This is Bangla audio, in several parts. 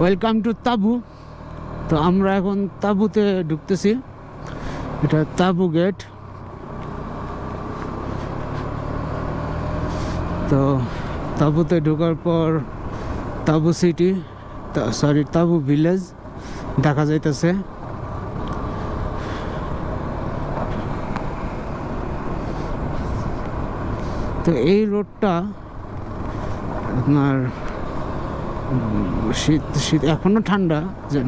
ওয়েলকাম টু তাবু তো আমরা এখন তাবুতে ঢুকতেছি। এটা তাবু গেট তো তাবুতে ঢোকার পর তাবু সিটি সরি তাবু ভিলেজ দেখা যাইতেছে। তো এই রোডটা আপনার শীত শীত এখনও ঠান্ডা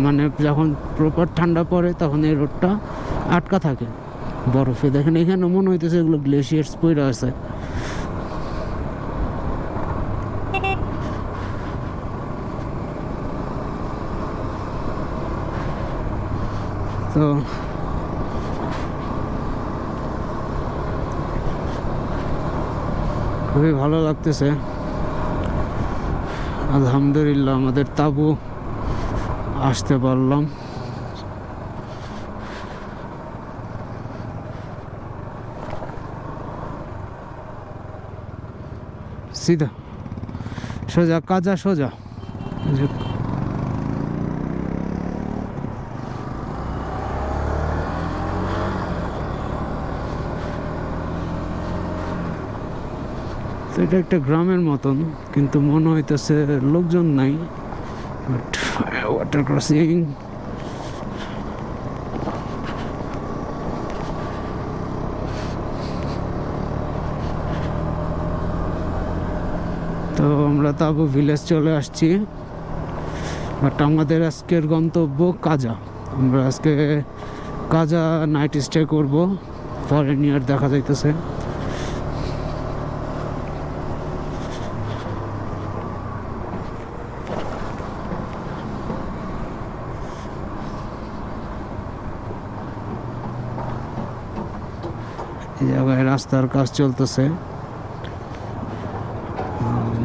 মানে যখন প্রপার ঠান্ডা পড়ে তখন এই রোডটা আটকা থাকে। বরফে দেখেন এখানে মনে হইতেছে এগুলো গ্লেশিয়ার্স পইরা আছে। তো খুবই ভালো লাগতেছে। আলহামদুলিল্লাহ আমাদের তাবু আসতে পারলাম। সিধা সোজা কাজা সোজা। এটা একটা গ্রামের মতন, কিন্তু মনে হইতেছে লোকজন নাই বাট ওয়াটার ক্রসিং তো আমরা তাবু ভিলেজ চলে আসছি বাট আমাদের আজকের গন্তব্য কাজা। আমরা আজকে কাজা নাইট স্টে করব ফরেন ইয়ার দেখা যাইতেছে। এই জায়গায় রাস্তার কাজ চলতেছে।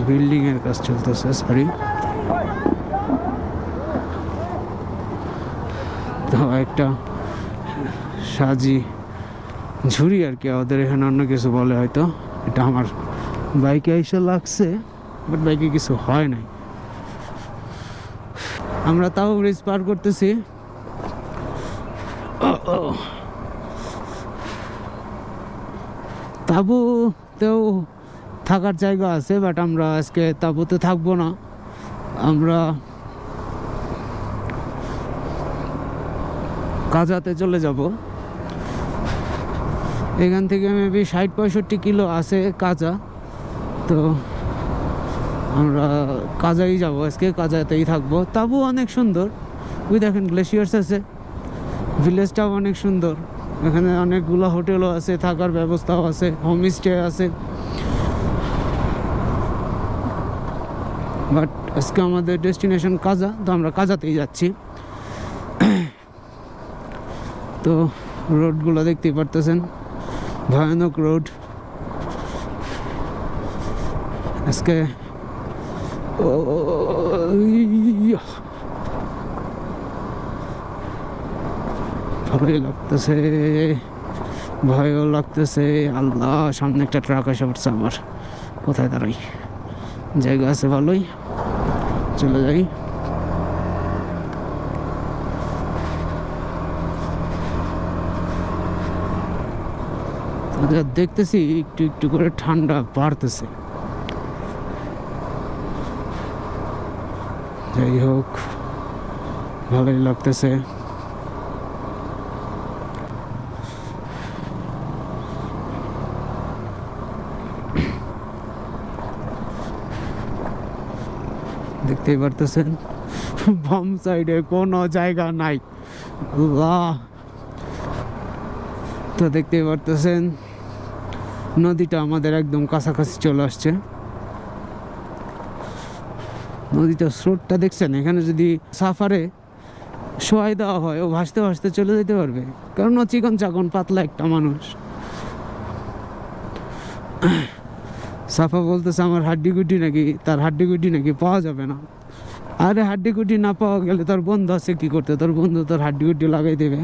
বিল্ডিং এর কাজ চলতেছে সরি তো একটা সাজি ঝুড়ি আর কি ওদের এখানে অন্য কিছু বলে হয়তো। এটা আমার বাইকে এসে লাগছে বাট বাইকে কিছু হয় নাই। আমরা তাও ব্রিজ পার করতেছি ও, ও। তাঁবুতেও থাকার জায়গা আছে বাট আমরা আজকে তাঁবুতে থাকব না। আমরা কাজাতে চলে যাব। এখান থেকে মেবি ষাট পঁয়ষট্টি কিলো আছে কাজা। তো আমরা কাজাই যাব, আজকে কাজাতেই থাকব। তাবু অনেক সুন্দর। ওই দেখেন গ্লেশিয়ার্স আছে। ভিলেজটাও অনেক সুন্দর। এখানে অনেকগুলো হোটেলও আছে, থাকার ব্যবস্থাও আছে হোমস্টে আছে। বাট আজকে আমাদের ডেস্টিনেশন কাজা, তো আমরা কাজাতেই যাচ্ছি। তো রোডগুলো দেখতেই পারতেছেন, ভয়ানক রোড। আজকে ভালোই লাগতেছে, ভয়ও লাগতেছে। আল্লাহ, সামনে একটা ট্রাক এসে পড়ছে আমার। কোথায় দাঁড়াই? জায়গা আছে ভালোই। চলে যাই। যা দেখতেছি, একটু একটু করে ঠান্ডা বাড়তেছে। যাই হোক, ভালোই লাগতেছে। দেখতেই পারতেছেন। বাম সাইডে কোনো জায়গা নাই। তো দেখতেই পারতেছেন, নদীটা আমাদের একদম কাছাকাছি চলে আসছে। নদীটার স্রোতটা দেখছেন? এখানে যদি সাফারে শোয়াই দেওয়া হয়, ও ভাসতে ভাসতে চলে যেতে পারবে। কারণ ও চিকন চাকন, পাতলা একটা মানুষ। সাফা বলতেছে, আমার হাড্ডি গুড্ডি নাকি, তার হাড্ডি গুড্ডি নাকি পাওয়া যাবে না। আরে হাড্ডি গুড্ডি না পাওয়া গেলে তোর বন্ধু আছে কি করতে? তোর বন্ধু তোর হাড্ডি গুড্ডি লাগাই দেবে।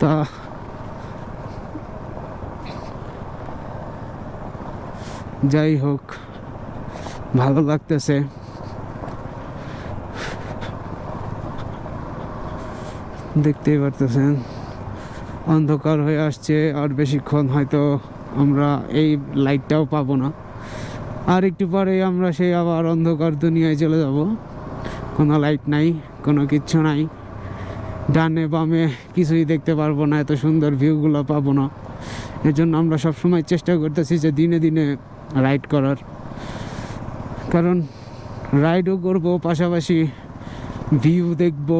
তা যাই হোক, ভালো লাগতেছে। দেখতেই পারতেছেন, অন্ধকার হয়ে আসছে, আর বেশিক্ষণ হয়তো আমরা এই লাইটটাও পাবো না। আর একটু পরে আমরা সেই আবার অন্ধকার দুনিয়ায় চলে যাব। কোনো লাইট নাই, কোনো কিচ্ছু নাই। ডানে বামে কিছুই দেখতে পারব না, এত সুন্দর ভিউগুলো পাবো না। এর জন্য আমরা সবসময় চেষ্টা করতেছি যে দিনে দিনে রাইড করার। কারণ রাইডও করব, পাশাপাশি ভিউ দেখব।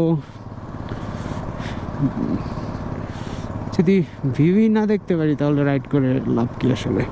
যদি ভিউই না দেখতে পারি, তাহলে রাইড করে লাভ কি আসলে?